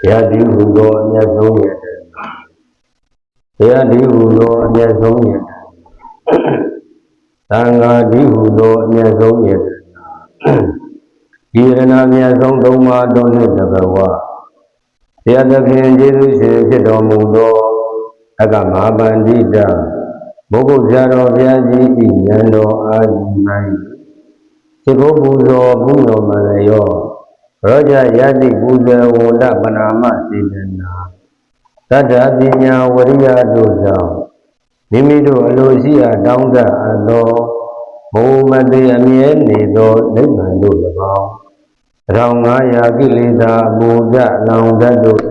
တရားဒီဟုသောအမျက်ဆုံးရတဲ့တရားဒီဟုသောအမျက်ဆုံးရတဲ့သံဃာဒီဟုသောအမျက်ဆုံးရတဲ့ဒီရဏအမျက်ဆုံးသုံးပါးတော်နှင့်တဘဝတရားသခင်ယေရှုရှင်ဖြစ်တော်မူသောအကမဟာပန္တိတဘုဂုဇာတော်ဘုရားကြီးဤဉာဏ်တော်အာကြီးနိုင်စေဖို့ပူဇော်ဘုတော်မလည်းရော ရောကြယတိပူဇော်ဝန္ဒပနာမစေတနာသတ္တပညာဝရိယတို့ကြောင့်မိမိတို့အလိုရှိရာတောင်းတအပ်သောဘုံမတိအမြဲနေသောနိဗ္ဗာန်တို့၎င်း1500ကိလေသာမူဇလောင်တတ်တို့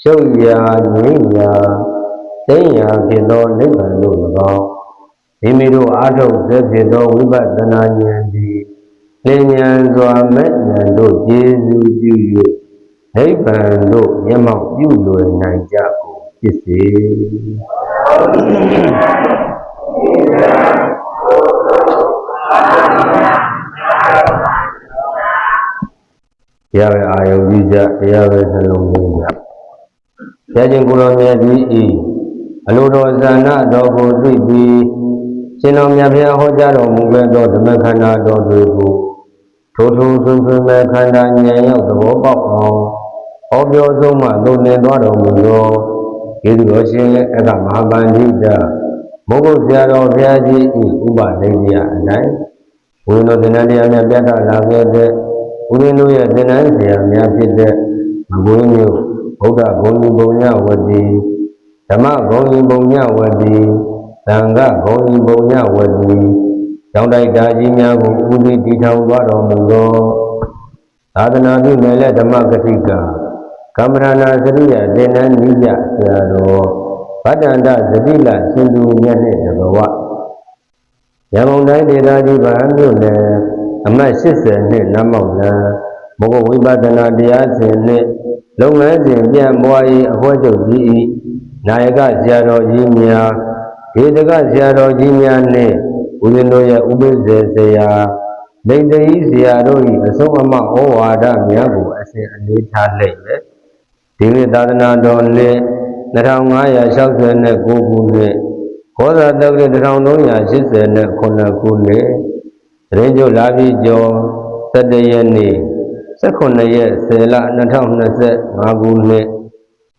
ရှုပ်ရာငြိမ်းရာသိညာဖြစ်သောနိဗ္ဗာန်တို့၎င်းမိမိတို့အာထုတ်သက်ဖြစ်သောဝိပဿနာဉာဏ်သည် လင်ဉာဏ်စွာမဲ့ဉာဏ်တို့ကျေစုပြု၍နိဗ္ဗာန်တို့မျက်မှောက်ပြုလွယ်နိုင်ကြကုန်ဖြစ်စေတရားပဲအာယုံကြည့်ကြတရားပဲနှလုံးသွင်းကြဆရာရှင်ကိုရောမြတ်ကြီးဤအလိုတော်ဇာနာတော်ကိုတွေ့ပြီးရှင်တော်မြတ်ဘုရားဟောကြားတော်မူခဲ့သောဓမ္မခန္ဓာတော်တွေကို ထိုထိုထွန်းထွန်းမဲ့ခန္ဓာဉာဏ်ရောက်သဘောပေါက်အောင်ဟောပြောဆုံးမှသုံးနေသွားတော်မူသောယေသူတော်ရှင်အကမဟာပန္တိတမုဂုတ်ဆရာတော်ဘုရားကြီးဤဥပနိဒိယအတိုင်းဝိနည်းသင်္ဍတရားများပြတ်တာလာခဲ့တဲ့ဦးရင်းတို့ရဲ့သင်္ဍဆရာများဖြစ်တဲ့မကွေးမျိုးဗုဒ္ဓဂုဏ်ကြီးပုံညဝတိဓမ္မဂုဏ်ကြီးပုံညဝတိသံဃဂုဏ်ကြီးပုံညဝတိ ကျောင်းတိုက်တာကြီးများကိုဦးစီးတည်ထောင်သွားတော်မူသောသာသနာပြုနယ်လက်ဓမ္မကတိကကမ္မရဏသရိယသင်္นานနိယဆရာတော်ဗတ္တန္တသတိလရှင်သူမြတ်နှင့်တဘဝရန်ကုန်တိုင်းဒေသကြီးဗဟန်းမြို့နယ်အမှတ်80နှစ်နတ်မောက်လမ်းဘဂဝိပဿနာတရားစဉ်နှင့်လုပ်ငန်းစဉ်ပြန်ပွားရေးအဖွဲ့ချုပ်ကြီး၏နာယကဆရာတော်ကြီးများဒေသကဆရာတော်ကြီးများနှင့် ဦးဇင်းတို့ရဲ့ဥပိ္ပဇေဆရာဒိဋ္ဌိဆရာတို့၏အဆုံးအမဩဝါဒများကိုအစဉ်အလေးထားလိုက်ပဲဒီနေ့သာသနာတော်နှစ်2569ခုနှစ်ဘောဇာတက္ကရာ1389ခုနှစ်တရင်ကျုပ်လာပြီးကျော်17ရက်နေ့18ရက်10လ2025ခုနှစ်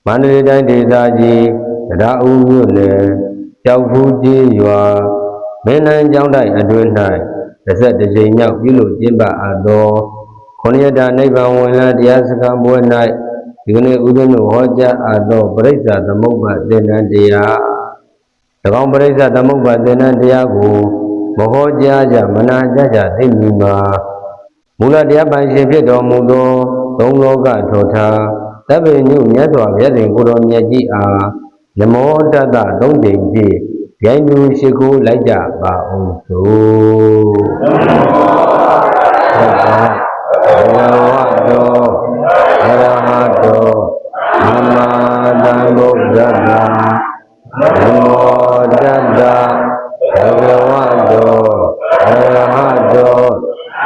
မန္တလေးတိုင်းဒေသကြီးတရားဦးမြို့နယ်ကြောက်ဖူးကြီးရွာ မင်းနိုင်ကြောင်းတိုက်အတွင်း၌တစ်ဆက်တစ်ချိန်မြောက်ပြုလုပ်ကျင်းပအပ်သောခொနည်းတာနိဗ္ဗာန်ဝင်လာတရားစခန်းပွဲ၌ဒီကနေ့ဦးဇင်းတို့ဟောကြားအပ်သောပရိစ္ဆာသမုပ္ပါသင်္ဍတရား၎င်းပရိစ္ဆာသမုပ္ပါသင်္ဍတရားကိုမဟောကြားကြမနာကြကြသိမြင်ပါမူလတရားပိုင်ရှင်ဖြစ်တော်မူသောသုံးလောကထောထားသဗ္ဗညုမြတ်စွာဘုရားရှင်ကိုတော်မြတ်ကြီးအားနမောတတသုံးချိန်ဖြင့် ရိုင်းသူရှိခိုးလိုက်ကြပါအောင်သို့ဟုတ်ပါဘဂဝတောအရဟတောသမ္မာသမ္ဗုဒ္ဓတ္တနမောတတ္တဘဂဝတောအရဟတော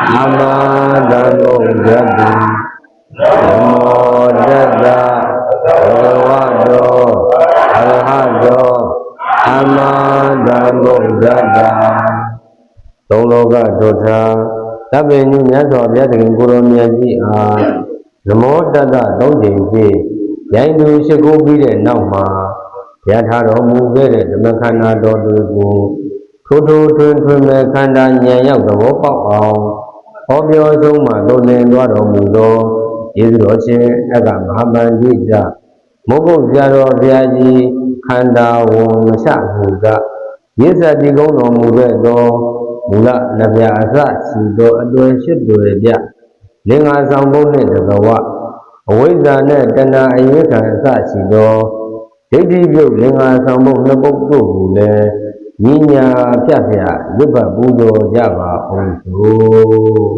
သမ္မာသမ္ဗုဒ္ဓတ္တနမောတတ္လောကဒုထာသဗ္ဗညုမြတ်စွာဘုရားသခင်ကိုရောမြတ်ကြီးအားနမောတတ္တသုံးချိန်ဖြင့်ရိုင်းသူရှိခိုးပြီးတဲ့နောက်မှာရထားတော်မူခဲ့တဲ့ဓမ္မခန္ဓာတော်တွေကိုထိုးထိုးထွန်းထွန်းမဲ့ခန္ဓာဉာဏ်ရောက်သဘောပေါက်အောင်ဟောပြောဆုံးမှလုံလည်သွားတော်မူသောယေရှုတော်ရှင်အကမဟာပန္တိတမုဂုတ်ပြတော်ဘုရားကြီးခန္ဓာဝန်မချမှုကရစ္ဆတိကုန်းတော်မူခဲ့သော မူလနဗျာအစရှိသောအတွေ့ရှိတွေ့ပြလင်္ကာဆောင်ဘုံနှင့်တကဝအဝိဇ္ဇာနှင့်တဏှာအရေးခံအစရှိသောဒိဋ္ဌိပြုတ်လင်္ကာဆောင်ဘုံနှစ်ပုဒ်တို့ကိုလည်းညီညာဖြတ်ဖြတ်ရွတ်ပတ်ပူဇော်ကြပါအောင်သို့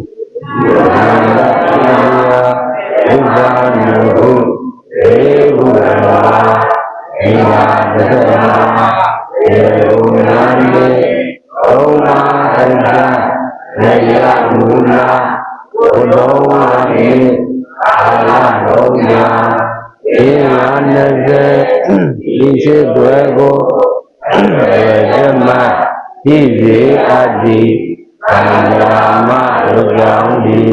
သာရဘုရားနုဟုေဘုရားဣမာတသနာေ မူလာဘုဒ္ဓဝါဟိအာရတော်ညာဒီနာနဇေဒီရှိသွဲကိုဝေဓမဒီစေအတ္တိသံဃာမဒုကြောင့်ဒီ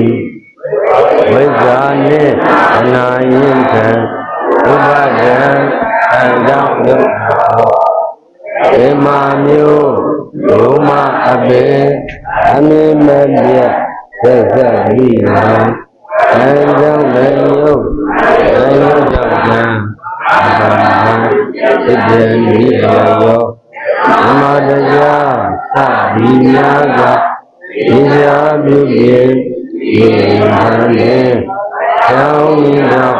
ဝိဇ္ဇာနှင့်အနာယိထံဥပဒံအကြောင်းတို့ေမာမျိုးဒုမအပေအမေမပြတ် သက်သက်ပြီးနာအဲကြောင့်လည်းယုတ်အဲယုတ်ကြောင့်ကံအဘံစိတ်တည်းဤရောဓမ္မတရားသတိများကဒီရာပြုပြင်ဒီဟန်နဲ့ကျောင်းမင်းတော်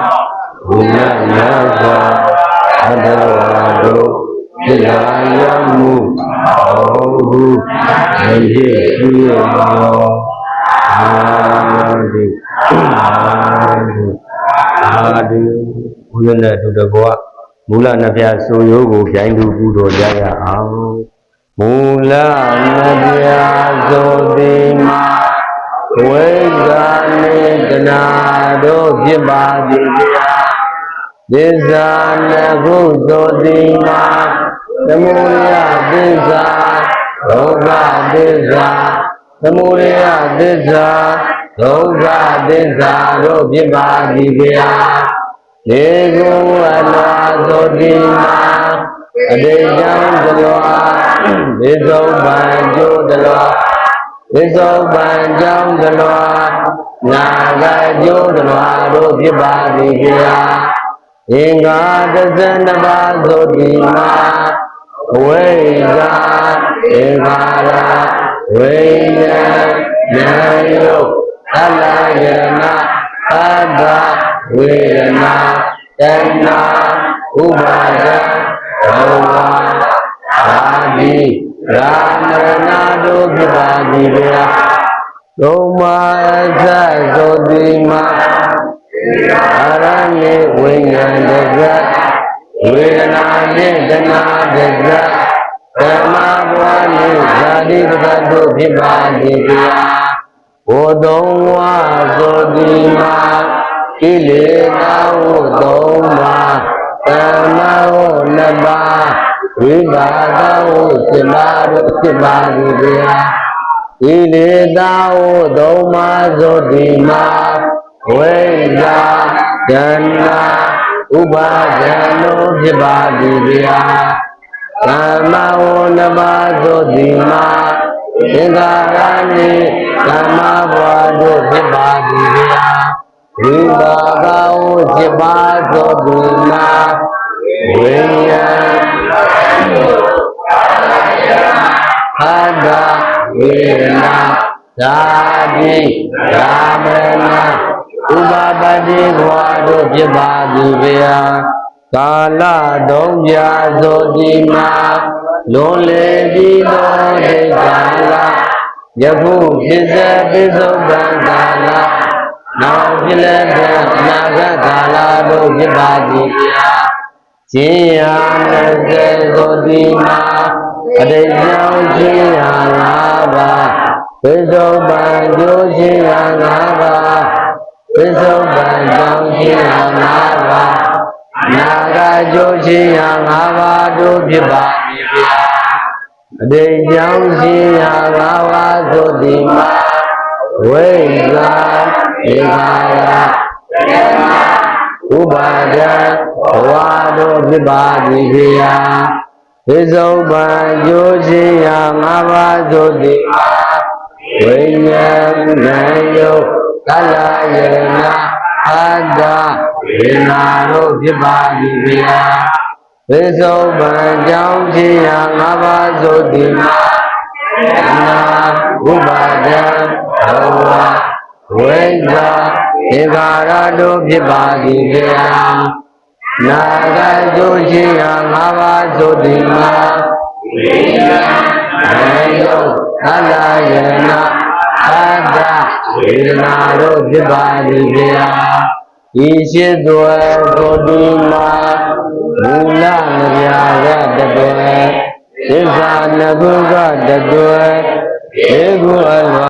ဘုရားများစွာအတ္တဝါတို့ဖြစ်လာရမှုဟောဟုမဖြစ်ရှိ ရောအာဒီအာဒီအာဒီဘုရားနဲ့တူတကောမူလနှစ်ပြဆိုရိုးကိုပြိုင်သူပူတော်ကြရအောင်မူလနှစ်ပြဆိုတိမာဝိဇ္ဇာနေတနာတို့ဖြစ်ပါသည်ဗျာသစ္စာနှစ်ခုဆိုတိမာသမုဒယသစ္စာဒုက္ခသစ္စာ သမုဒယသစ္စာဒုက္ခသစ္စာတို့ဖြစ်ပါသည်ဗျာလေကုအနာသောတိမာအတေယံသလောသေဇောပံကျိုးသလောသေဇောပံကြောင့်သလောနာဂကျိုးသလောတို့ဖြစ်ပါသည်ဗျာအင်္ဂါတဇန်တပါးသောတိမာအဝိဇ္ဇာအင်္ဂါရာ ဝိညာဉ်ဉာဏ်ယုတ်သလယနာသဗ္ဗဝေဒနာတဏ္ဏဥပါဒဘောဝအာဒီရာမဏတို့ဖြစ်ပါသည်ဗျာသုံးပါးအစသောတိမာအာရဏေဝိညာဉ်တကဝေဒနာနှင့်တဏှာတက ဓမ္မဘဝနှင့်ဇာတိတကတို့ဖြစ်ပါသည်ဗျာဘုသုံးဝါသောတိမာကိလေသာဟုသုံးပါးဓမ္မဟုနှစ်ပါးဝိပါဒဟုစိပါတို့ဖြစ်ပါသည်ဗျာကိလေသာဟုသုံးပါးသောတိမာဝိဇာဒနာဥပါဒံတို့ဖြစ်ပါသည်ဗျာ သမ္မဝနပါသောတိမာသင်္ကာရနိသမ္မဘဝတို့ဖြစ်ပါသည်ဗျာဝိပါကဝဖြစ်ပါသောတိမာဝိညာဉ်ခန္ဓာဝေဒနာဓာတိဓမ္မနာဥပါပတိဘဝတို့ဖြစ်ပါသည်ဗျာ ကာလတုံးပြသောတိမာလွန်လေပြီးသောဒေကာလယခုဖြစ်စေပိစုံကံကာလနောက်ဖြစ်လက်တဲ့အနာဂတ်ကာလတို့ဖြစ်ပါသည်ဗျာခြင်းရာမစေသောတိမာအတိတ်ကြောင့်ခြင်းရာငါးပါးပိစုံပံကျိုးခြင်းရာငါးပါးပစ္စုပန်ကြောင့်ခြင်းဟာငါးပါးနာ ဂကျိုးခြင်းဟာငါးပါးတို့ဖြစ်ပါပြီဗျာအတိတ်ကြောင့်ခြင်းဟာငါးပါးသို့ဒီမှာဝိဇာဧကာယဥပါဒံဘဝတို့ဖြစ်ပါပြီဗျာပစ္စုပန်ကျိုးခြင်းဟာငါးပါးသို့ဒီမှာဝိညာဉ်ဉာဏ်ယုတ်ကလယေနာ အတ္တဝေနာတို့ဖြစ်ပါသည်ဗျာဝိသုပံကြောင့်ခြင်းရာငါးပါးသို့ဒီမှာနာဥပါဒံဘဝဝိဇာဧကာရတို့ဖြစ်ပါသည်ဗျာနာဂကျိုးခြင်းရာငါးပါးသို့ဒီမှာဝိညာဉ်ယုတ်သလယေနာအတ္တ ဝေဒနာတို့ဖြစ်ပါသည်ဗျာဤရှိသွေကိုဒီမာမူလမြာကတတွယ်သစ္စာနကုကတတွယ်ဧကုအလော